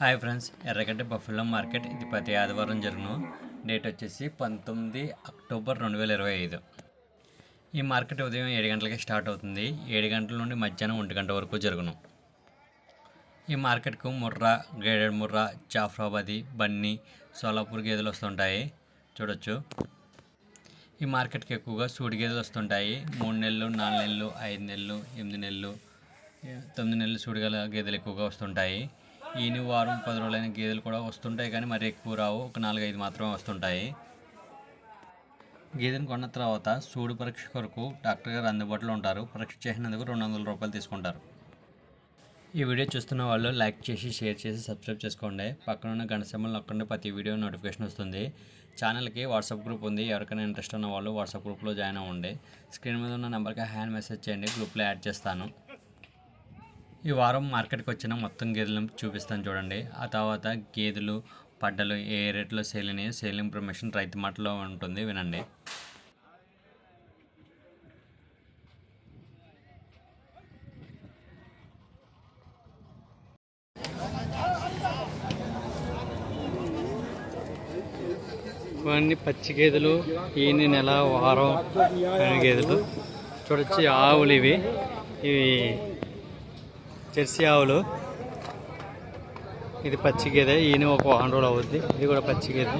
Hi friends Erragadda buffalo market ఇది ప్రతి ఆదివారం జరుగును. డేట్ వచ్చేసి పంతొమ్మిది అక్టోబర్ రెండు వేల ఇరవై ఐదు. ఈ మార్కెట్ ఉదయం ఏడు గంటలకి స్టార్ట్ అవుతుంది. ఏడు గంటల నుండి మధ్యాహ్నం ఒంటి గంట వరకు జరుగును. ఈ మార్కెట్కు ముర్రా గ్రేడెడ్ ముర్రా జాఫ్రాబాది బన్నీ సోలాపూర్ గేదెలు వస్తుంటాయి. చూడొచ్చు. ఈ మార్కెట్కి ఎక్కువగా సూడి గేదెలు వస్తుంటాయి. మూడు నెలలు నాలుగు నెలలు ఐదు నెలలు ఎనిమిది నెలలు తొమ్మిది నెలలు సూడిగల గేదెలు ఎక్కువగా వస్తుంటాయి. ఈని వారం పది రోజులైన గేదెలు కూడా వస్తుంటాయి కానీ మరి ఎక్కువ రావు. ఒక నాలుగైదు మాత్రమే వస్తుంటాయి. గేదెను కొన్న తర్వాత సూడు పరీక్ష కొరకు డాక్టర్ గారు అందుబాటులో ఉంటారు. పరీక్ష చేసినందుకు రెండు వందల రూపాయలు తీసుకుంటారు. ఈ వీడియో చూస్తున్న వాళ్ళు లైక్ చేసి షేర్ చేసి సబ్స్క్రైబ్ చేసుకోండి. పక్కన ఉన్న గంట సింబల్ నొక్కండి. ప్రతి వీడియో నోటిఫికేషన్ వస్తుంది. ఛానల్కి వాట్సాప్ గ్రూప్ ఉంది. ఎవరికైనా ఇంట్రెస్ట్ ఉన్న వాళ్ళు వాట్సాప్ గ్రూప్లో జాయిన్ అవ్వండి. స్క్రీన్ మీద ఉన్న నెంబర్కి హ్యాండ్ మెసేజ్ చేయండి. గ్రూప్లో యాడ్ చేస్తాను. ఈ వారం మార్కెట్కి వచ్చిన మొత్తం గేదెలను చూపిస్తాను చూడండి. ఆ తర్వాత గేదెలు పడ్డలు ఏ రేట్లో సేల్ అయినాయో సేల్ ఇన్ఫర్మేషన్ రైతు మాటలో ఉంటుంది వినండి. ఇవన్నీ పచ్చి గేదెలు ఈ నెల వారం గేదెలు. చూడొచ్చి ఆవులు ఇవి. ఇవి జెర్సీ ఆవులు. ఇది పచ్చి గేదె. ఈయన ఒక వారం రోజులు అవుద్ది. ఇది కూడా పచ్చి గేదె.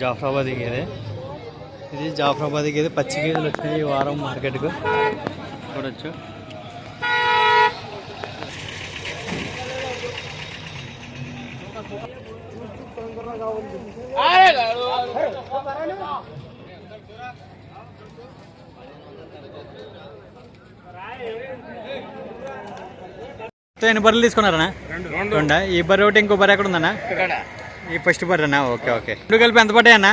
జాఫరాబాద్ గేదె. ఇది జాఫరాబాద్ గేదె. పచ్చి గేదెలు వచ్చినాయి ఈ వారం మార్కెట్కు. చూడొచ్చు మొత్తం ఎన్ని బర్రెలు తీసుకున్నారనా రెండా. ఈ బర్రె ఒకటి ఇంకో బర్రె ఎక్కడ ఉందన్నా ఈ ఫస్ట్ బర్రెనా? Okay okay. రెండు కలిపి ఎంత పడ్డాయి అన్న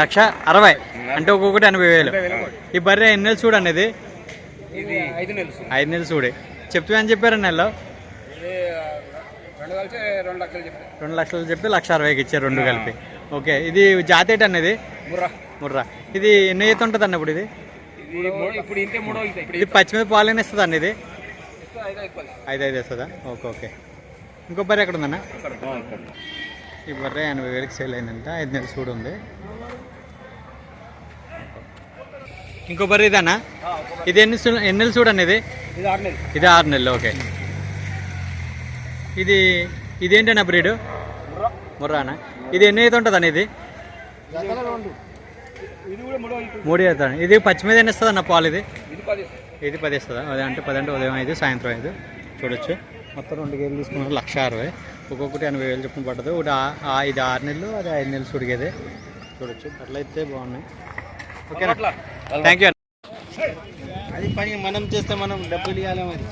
లక్ష అరవై. అంటే ఒక్కొక్కటి ఎనభై వేలు. ఈ బర్రె ఎన్ని నెలలు చూడండి ఇది? ఐదు నెలలు చూడే. చెప్తే అని చెప్పారు నెలలో ఇది రెండు లక్షలు చెప్పి లక్ష అరవైకి ఇచ్చారు రెండు కలిపి. ఓకే ఇది జాతి ఏంటి అన్నది బుర్రా ముర్రా. ఇది ఎన్ని ఈత ఉంటుంది అన్న ఇప్పుడు ఇది? ఇది మూడు ఇప్పుడు ఇంతే మూడో అవుతాయి. ఇప్పుడు ఇది పచ్చి మీద పాలైన ఇస్తుంది అన్న ఇది? ఐదు ఐదు ఇస్తుందా ఓకే ఓకే. ఇంకో బర్రె ఎక్కడ ఉందన్న ఈ బర్రె ఎనభై వేలకి సేల్ అయిందంట. ఐదు నెలలు చూడు ఉంది. ఇంకో బర్రె ఇదన్నా? ఇది ఎన్ని ఎన్ని నెలలు చూడండి ఇది? ఇది ఆరు నెలలు ఓకే. ఇది ఇదేంటన్నా బ్రీడ్? ముర్రానా? ఇది ఎన్ని అయితే ఉంటుందన్న ఇది? మూడో అవుతుంది ఇది పచ్చి మీద ఎన్ని ఇస్తుంది అన్న పాలు ఇది? ఇది పది ఇస్తుందా అదే అంటే పది అంటే ఉదయం ఐదు సాయంత్రం ఐదు. చూడొచ్చు. మొత్తం రెండు గేదెలు తీసుకున్నారు లక్ష అరవై. ఒక్కొక్కటి ఎనభై వేలు చొప్పున పడుతుంది ఒకటి ఇది ఆరు నెలలు అది ఐదు నెలలు సుడిగేదే. చూడొచ్చు. అట్లయితే బాగున్నాయి. ఓకేనా? థ్యాంక్ యూ అది పని మనం చేస్తే మనం డబ్బులు ఇవ్వాలి మరి.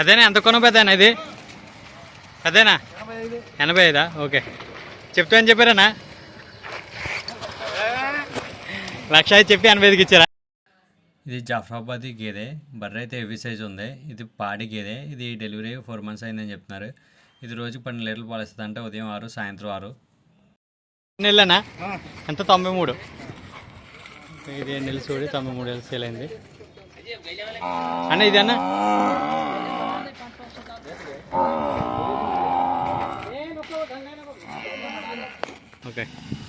అదేనా? ఎంత కొన పెద్దనా ఇది? అదేనా? ఎనభై ఐదా? ఓకే. చెప్తా అని చెప్పారనా లక్ష చెప్పి ఎనభై ఐదుకి ఇచ్చారా? ఇది జాఫరాబాద్ గేదె. బర్రె అయితే హెవీ సైజ్ ఉంది. ఇది పాడి గేదె. ఇది డెలివరీ ఫోర్ మంత్స్ అయిందని చెప్తున్నారు. ఇది రోజు పన్నెండు లీటర్లు పాలిస్తుంది అంటే ఉదయం ఆరు సాయంత్రం ఆరు. నెలనా ఎంత? తొంభై మూడు. ఇది నెల చూడి? తొంభై మూడు వేలు సేల్ అయింది. అన్న ఇది అన్న ఓకే.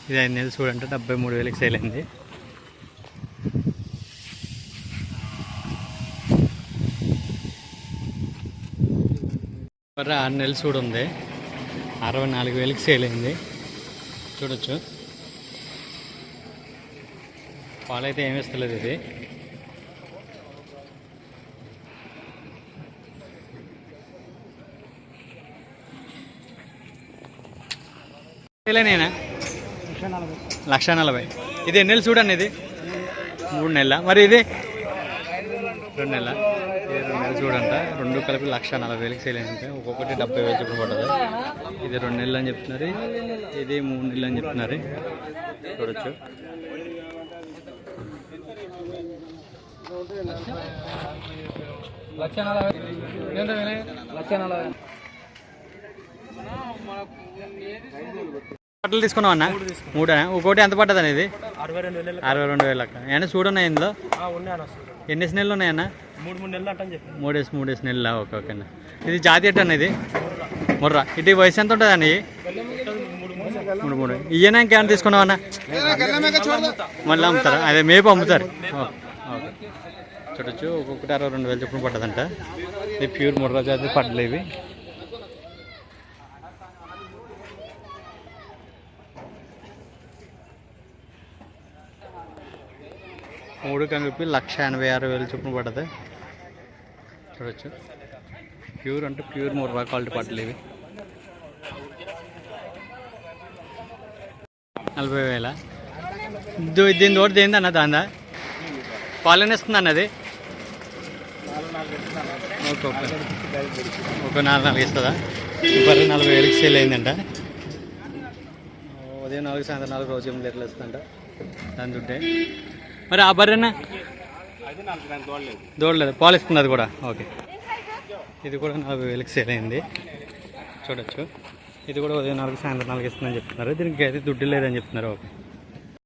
ఇది ఐదు నెలలు చూడంటే డెబ్బై మూడు వేలకి సేల్ అయింది. మరి ఆరు నెలలు చూడుంది. అరవై నాలుగు వేలకి సేల్ అయింది. చూడొచ్చు. పాలైతే ఏమి ఇస్తలేదు ఇది. నేనా లక్ష నలభై. ఇది ఎన్ని నెలలు చూడండి ఇది? మూడు నెలల? మరి ఇది? రెండు నెలల? రెండు నెలలు చూడంట. రెండు కలిపి లక్ష నలభై వేలకి సేల్ అయింది ఒక్కొక్కటి డెబ్బై వేలు చెప్పి పడుతుంది ఇది రెండు నెలలు అని చెప్తున్నారు. ఇది మూడు నెలలు అని చెప్తున్నారు. చూడొచ్చు. లక్ష నలభై. లక్ష నలభై. బట్టలు తీసుకున్నావు అన్న? మూడా ఒకటి ఎంత పడ్డది అనేది అరవై రెండు వేలు అక్క ఏమన్నా చూడున్నాయి ఇందులో? ఎన్ని నెలలు ఉన్నాయన్న మూడు మూడు నెలలు మూడేసి మూడేసి నెలల? ఓకే ఓకే అన్న. ఇది జాతి ఎట్టు అన్న ఇది? ముర్రా. ఇటు వయసు ఎంత ఉంటుంది అన్న? మూడు మూడు. ఇయ్యనా ఇంకేమైనా తీసుకున్నావు అన్న? మళ్ళీ అమ్ముతారా? అదే మేపు అమ్ముతారు. చూడొచ్చు. ఒక్కొక్కటి అరవై రెండు వేలు చొప్పున పడ్డదంట. ఇది ప్యూర్ ముర్రా జాతి పడ్డలు మూడు కలిపి లక్ష ఎనభై ఆరు వేలు చొప్పున పడ్డది. చూడొచ్చు. ప్యూర్ అంటే ప్యూర్ ముర్రా క్వాలిటీ పడ్డలు ఇవి. నలభై వేల? దీని తోటి దేంది అన్న దాందా? పాలన ఇస్తుంది అన్నది ఓకే ఓకే. ఒక నాలుగు నాలుగు ఇస్తుందా? బర్రె నలభై వేలకి సేల్ అయిందంట. ఉదయం నాలుగు సాయంత్రం నాలుగు రోజు ఎనిమిది లీటర్లు ఇస్తుందంట దాని దుడ్డే. మరి ఆ బర్రెనా దూడలేదు. పాలిస్తుంది అది కూడా. ఓకే. ఇది కూడా నలభై వేలకి సేల్ అయింది. చూడొచ్చు. ఇది కూడా ఉదయం నాలుగు సాయంత్రం నాలుగు ఇస్తుందని చెప్తున్నారు. దీనికి అయితే దుడ్డు లేదని చెప్తున్నారు. ఓకే.